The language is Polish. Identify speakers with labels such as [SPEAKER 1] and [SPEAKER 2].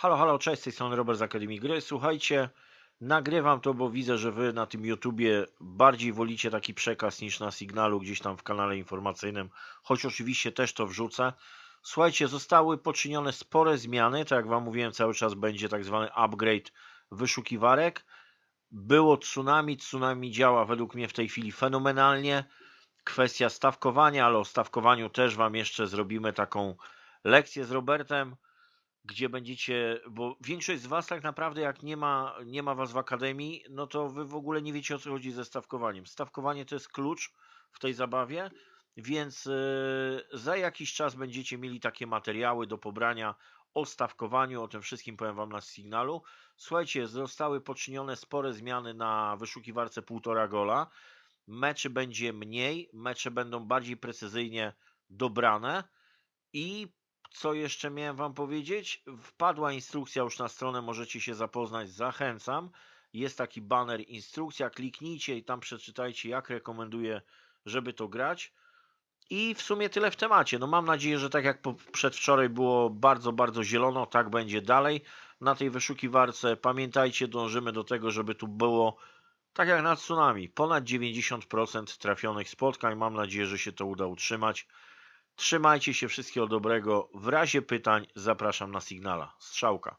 [SPEAKER 1] Halo, halo, cześć, z tej strony Robert z Akademii Gry. Słuchajcie, nagrywam to, bo widzę, że wy na tym YouTubie bardziej wolicie taki przekaz niż na Signalu gdzieś tam w kanale informacyjnym, choć oczywiście też to wrzucę. Słuchajcie, zostały poczynione spore zmiany, tak jak wam mówiłem, cały czas będzie tak zwany upgrade wyszukiwarek. Było tsunami, tsunami działa według mnie w tej chwili fenomenalnie. Kwestia stawkowania, ale o stawkowaniu też wam jeszcze zrobimy taką lekcję z Robertem gdzie będziecie, bo większość z Was tak naprawdę jak nie ma, nie ma Was w akademii, no to Wy w ogóle nie wiecie o co chodzi ze stawkowaniem. Stawkowanie to jest klucz w tej zabawie, więc yy, za jakiś czas będziecie mieli takie materiały do pobrania o stawkowaniu, o tym wszystkim powiem Wam na sygnalu. Słuchajcie, zostały poczynione spore zmiany na wyszukiwarce półtora gola. Meczy będzie mniej, mecze będą bardziej precyzyjnie dobrane i co jeszcze miałem Wam powiedzieć? Wpadła instrukcja już na stronę, możecie się zapoznać, zachęcam. Jest taki banner instrukcja, kliknijcie i tam przeczytajcie, jak rekomenduję, żeby to grać. I w sumie tyle w temacie. No mam nadzieję, że tak jak przedwczoraj było bardzo, bardzo zielono, tak będzie dalej na tej wyszukiwarce. Pamiętajcie, dążymy do tego, żeby tu było tak jak na tsunami, ponad 90% trafionych spotkań. Mam nadzieję, że się to uda utrzymać. Trzymajcie się, wszystkiego dobrego. W razie pytań zapraszam na Signala. Strzałka.